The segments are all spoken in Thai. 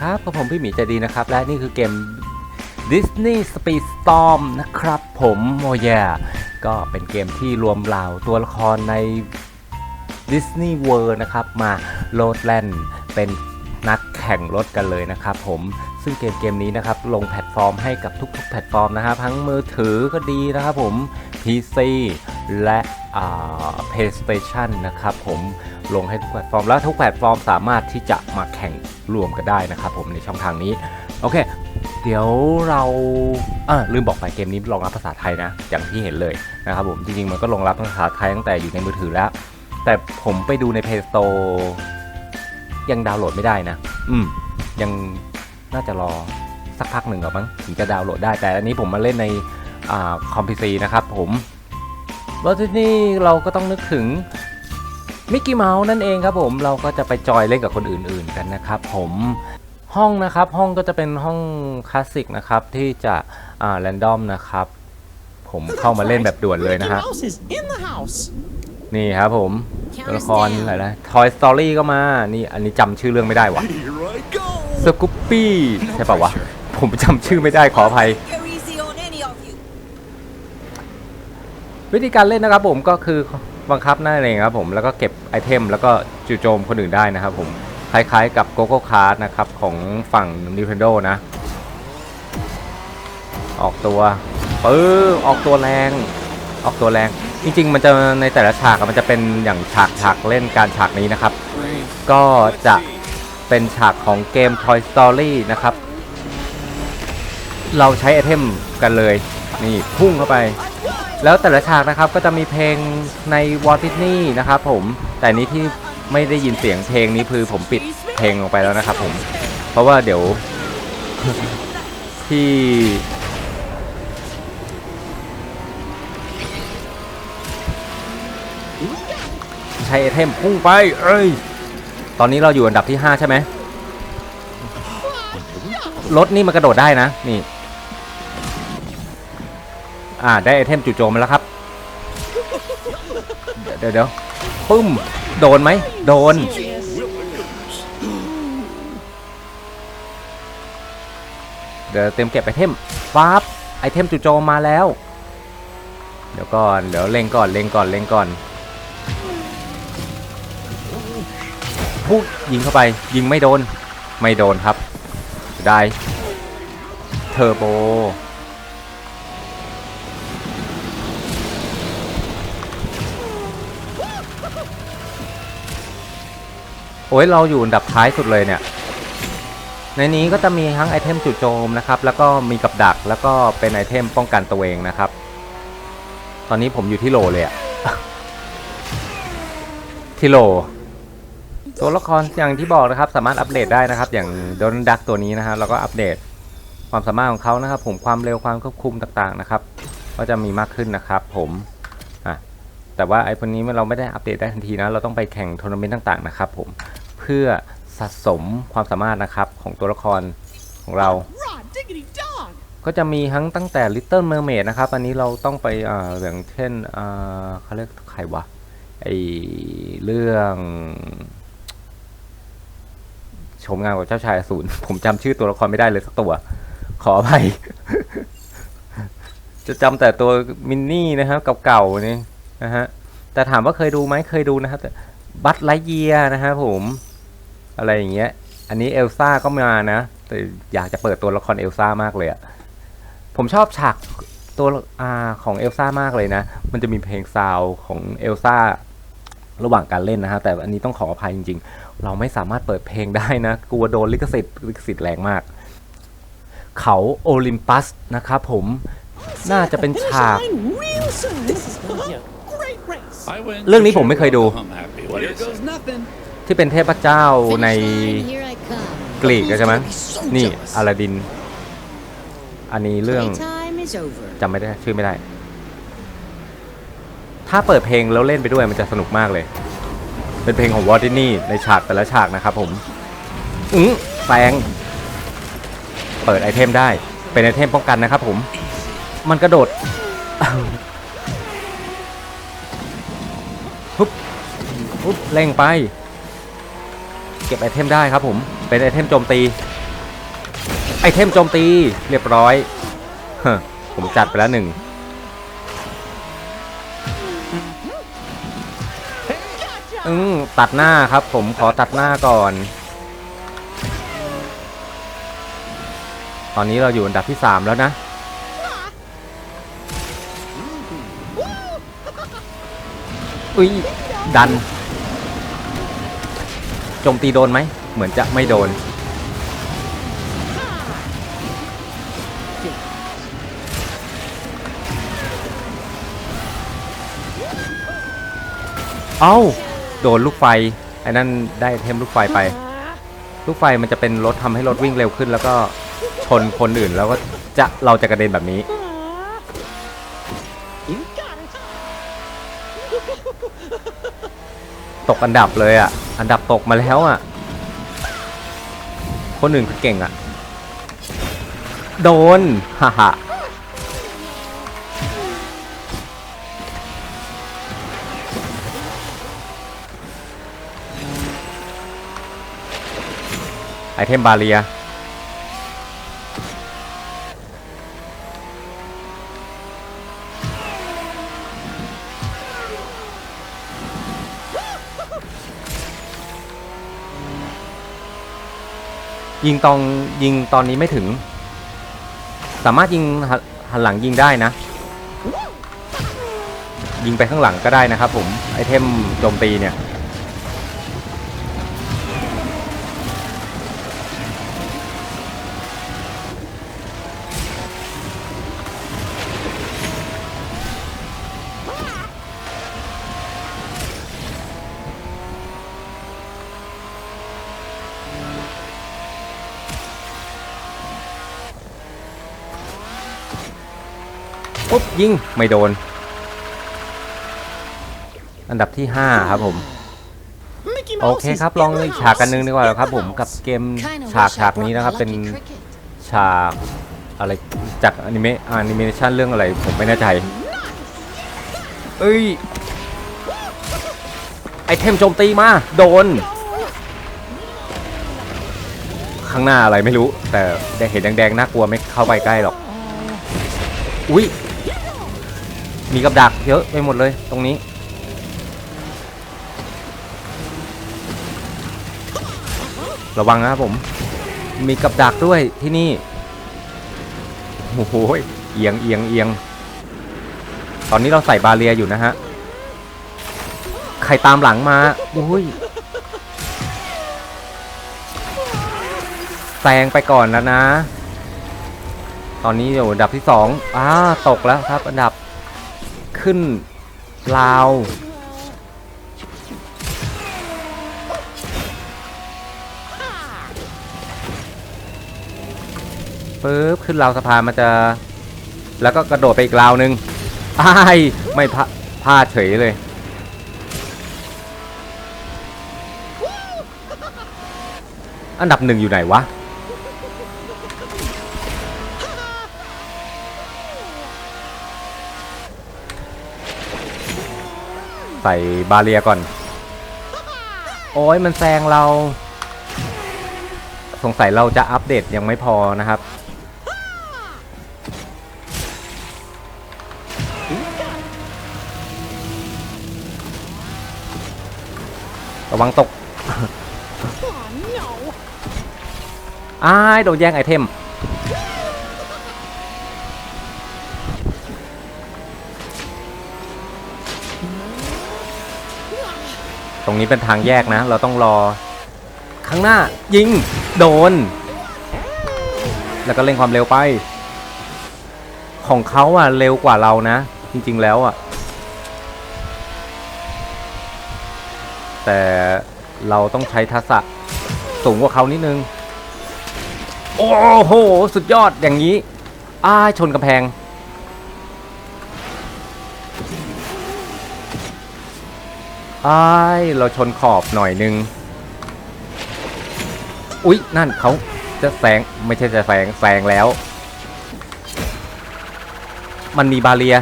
ครับกับผมพี่หมีใจดีนะครับ และนี่คือเกม Disney Speedstorm นะครับ ผมโมยก็เป็นเกมที่รวมเหล่าตัวละครใน Disney World นะครับ มาโลดแล่นเป็นนักแข่งรถกันเลยนะครับผมซึ่งเกมเกมนี้นะครับ ลงแพลตฟอร์มให้กับทุกๆ แพลตฟอร์มนะครับทั้งมือถือก็ดีนะครับผม PC และ PlayStation นะครับผมลงให้ทุกแพลตฟอร์มแล้วทุกแพลตฟอร์มสามารถที่จะมาแข่งรวมกันได้นะครับผมในช่องทางนี้ โอเค เดี๋ยวเราเออลืมบอกไปเกมนี้รองรับภาษาไทยนะ อย่างที่เห็นเลยนะครับผมจริงๆมันก็รองรับภาษาไทยตั้งแต่อยู่ในมือถือแล้ว แต่ผมไปดูใน Play Store ยังดาวน์โหลดไม่ได้นะ อืม ยังน่าจะรอสักพักหนึ่งหรอมั้งถึงจะดาวน์โหลดได้แต่อันนี้ผมมาเล่นในอคอมพิวซีนะครับผม แล้วที่นี่เราก็ต้องนึกถึงมิกกี้เมาส์นั่นเองครับผมเราก็จะไปจอยเล่นกับคนอื่นๆกันนะครับผมห้องนะครับห้องก็จะเป็นห้องคลาสสิกนะครับที่จะอ่าแรนดอมนะครับ ผมเข้ามาเล่นแบบด่วนเลยนะฮะ Mickey Mouse is in the house. นี่ครับผมตัวละครอะไรนะ Toy Story ก็มานี่อันนี้จำชื่อเรื่องไม่ได้วะ Here I go. สกูปปี้ใช่ป่าวะผมจำชื่อไม่ได้ขออภัย วิธีการเล่นนะครับผมก็คือบังคับหน้าเองครับผมแล้วก็เก็บไอเทมแล้วก็จู่โจมคนอื่นได้นะครับผมคล้ายๆกับ Gogo Card นะครับของฝั่ง Nintendo นะ ออกตัวปื้อออกตัวแรง ออกตัวแรง จริง ๆ มันจะในแต่ละฉากมันจะเป็นอย่างฉากฉากเล่นการฉากนี้นะครับ ก็จะเป็นฉากของเกม Toy Story นะครับ เราใช้ไอเทมกันเลย นี่พุ่งเข้าไป แล้วแต่ละฉากนะครับก็จะมีเพลงในวอล t ิ s นีย์นะครับผมแต่นี้ที่ไม่ได้ยินเสียงเพลงนี้คือผมปิดเพลงลงไปแล้วนะครับ ผม เพราะว่าเดี๋ยวที่ใช้ไอเทมพุ่งไป เอ้ย ตอนนี้เราอยู่อันดับที่ 5 ใช่ไหมรถนี่มันกระโดดได้นะ นี่ อ่าได้ไอเทมจู่โจมมาแล้วครับ เดี๋ยวเดี๋ยวปึ้ม โดนไหม โดน เดี๋ยวเต็มเก็บไอเทมปั๊บไอเทมจู่โจมมาแล้ว เดี๋ยวก่อน เดี๋ยวเล็งก่อน เล็งก่อน เล็งก่อนพูดยิงเข้าไป ยิงไม่โดน ไม่โดนครับ ได้ เทอร์โบ โอ้ยเราอยู่อันดับท้ายสุดเลยเนี่ย ในนี้ก็จะมีทั้งไอเทมจู่โจมนะครับ แล้วก็มีกับดักแล้วก็เป็นไอเทมป้องกันตัวเองนะครับ ตอนนี้ผมอยู่ที่โลเลยอะที่โลตัวละครอย่างที่บอกนะครับ สามารถอัปเดตได้นะครับ อย่างโดนดักตัวนี้นะครับเราก็อัปเดตความสามารถของเขานะครับ ผมความเร็วความควบคุมต่างๆนะครับ ก็จะมีมากขึ้นนะครับ ผมอะแต่ว่าไอ้พวกนี้เราไม่ได้อัปเดตได้ทันทีนะ เราต้องไปแข่งทัวร์นาเมนต์ต่างๆนะครับ ผม เพื่อสะสมความสามารถนะครับของตัวละครของเรา ก็จะมีทั้งตั้งแต่ Little Mermaid นะครับ อันนี้เราต้องไปอ่าอย่างเช่นอ่าเขาเรียกใครวะไอเรื่องชมงานกับเจ้าชายอสูรผมจำชื่อตัวละครไม่ได้เลยสักตัว ขออภัย จะจำแต่ตัวมินนี่นะครับเก่าๆนี่นะฮะแต่ถามว่าเคยดูไหมเคยดูนะครับบัตไลเยียนะครับผม อะไรอย่างเงี้ย อันนี้เอลซ่าก็มานะ แต่อยากจะเปิดตัวละครเอลซ่ามากเลยอะผมชอบฉากตัวอาของเอลซ่ามากเลยนะ มันจะมีเพลงซาวของเอลซ่าระหว่างการเล่นนะฮะ แต่อันนี้ต้องขออภัยจริง ๆ เราไม่สามารถเปิดเพลงได้นะ กลัวโดนลิขสิทธิ์ลิขสิทธิ์แรงมาก เขาโอลิมปัสนะครับผม น่าจะเป็น Finish ฉาก line real soon. This is gonna be a great race. เรื่องนี้ผมไม่เคยดู Here goes nothing. ที่เป็นเทพเจ้าในกรีกใช่ไหมนี่อลาดิน อันนี้เรื่องจำไม่ได้ชื่อไม่ได้ ถ้าเปิดเพลงแล้วเล่นไปด้วยมันจะสนุกมากเลย เป็นเพลงของวอร์ดินี่ในฉากแต่ละฉากนะครับผมอือแปลงเปิดไอเทมได้ เป็นไอเทมป้องกันนะครับผม มันกระโดดฮึบฮึบเร่งไป เก็บไอเทมได้ครับผม เป็นไอเทมโจมตี ไอเทมโจมตีเรียบร้อย ผมจัดไปแล้วหนึ่งอืมตัดหน้าครับผมขอตัดหน้าก่อน ตอนนี้เราอยู่อันดับที่3แล้วนะ อุ้ยดัน โจมตีโดนไหม เหมือนจะไม่โดน เอ้า โดนลูกไฟไอ้นั่นได้เทมลูกไฟไป ลูกไฟมันจะเป็นรถทำให้รถวิ่งเร็วขึ้น แล้วก็ชนคนอื่นแล้วก็จะเราจะกระเด็นแบบนี้ตกอันดับเลยอะ อันดับตกมาแล้วอะ คนอื่นคือเก่งอะ โดน ฮ่าฮ่าไอเทมบาเรีย ยิงตองยิงตอนนี้ไม่ถึง สามารถยิงหันหันหลังยิงได้นะ ยิงไปข้างหลังก็ได้นะครับผมไอเทมโจมตีเนี่ย ปุ๊บยิงไม่โดน อันดับที่ 5 ครับผม Mickey โอ Mouse เค is ครับ in ลอง the อีกฉากกันหนึง house. ดีกว่า In ครับ the ผมกับ house. เกม Kinda ฉาก wish I ฉากนี้ brought นะครับ my เป็น lucky cricket. ฉากอะไรจากอนิเมะอนิเมชันเรื่องอะไร ผมไม่แน่ใจ เอ้ยไอเทมโจมตีมา โดน ข้างหน้าอะไรไม่รู้ แต่ได้เห็นแดงๆน่ากลัวไม่เข้าไปใกล้หรอก อุ้ย มีกับดักเยอะไปหมดเลยตรงนี้ ระวังนะครับผม มีกับดักด้วยที่นี่ โอ้โหเอียงเอียงเอียง ตอนนี้เราใส่บาเรียอยู่นะฮะ ใครตามหลังมาโอ้ยแซงไปก่อนแล้วนะ ตอนนี้อยู่อันดับที่สองอ้าตกแล้วครับอันดับ ขึ้นลาวปึ๊บขึ้นราวสะพานมันจะ แล้วก็กระโดดไปอีกราวนึงอ้ายไม่พลาพลาดเฉยเลย อันดับหนึ่งอยู่ไหนวะ ใส่บาเรียก่อน โอ้ยมันแซงเรา สงสัยเราจะอัปเดตยังไม่พอนะครับระวังตก Oh, no. อ้ายโดนแย่งไอเทม ตรงนี้เป็นทางแยกนะ เราต้องรอข้างหน้ายิงโดน แล้วก็เร่งความเร็วไป ของเขาอะเร็วกว่าเรานะ จริง ๆ แล้วอะ แต่เราต้องใช้ทักษะสูงกว่าเขานิดนึง โอ้โห สุดยอดอย่างนี้อ้าชนกำแพง อ้ายเราชนขอบหน่อยนึง อุ๊ย นั่นเขาจะแซงไม่ใช่จะแซงแซงแล้ว มันมีบาเรีย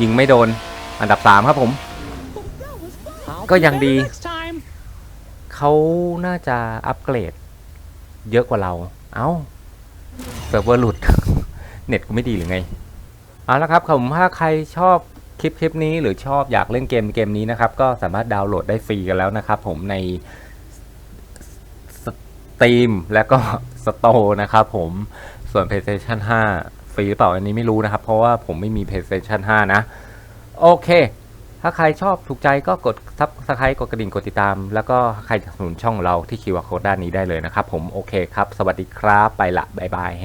ยิงไม่โดน อันดับ3ครับผม I'll Có be dằn better đi. next time. เขาน่าจะอัปเกรด เยอะกว่าเรา เอ้าเซิร์ฟเวอร์หลุด เน็ตกูไม่ดีหรือไง เอาละครับผมถ้าใครชอบ คลิปคลิปนี้หรือชอบอยากเล่นเกมเกมนี้นะครับ ก็สามารถดาวน์โหลดได้ฟรีกันแล้วนะครับผมในสตรีมและก็สโตร์นะครับผมส่วน PlayStation 5 ฟรีหรือเปล่าอันนี้ไม่รู้นะครับ เพราะว่าผมไม่มี PlayStation 5 นะ โอเค ถ้าใครชอบถูกใจก็กดซับสไครต์กดกระดิ่งกดติดตาม แล้วก็ใครสนับสนุนช่องเราที่คิวอาร์โค้ดด้านนี้ได้เลยนะครับผมโอเคครับ สวัสดีครับไปละบายบายแฮ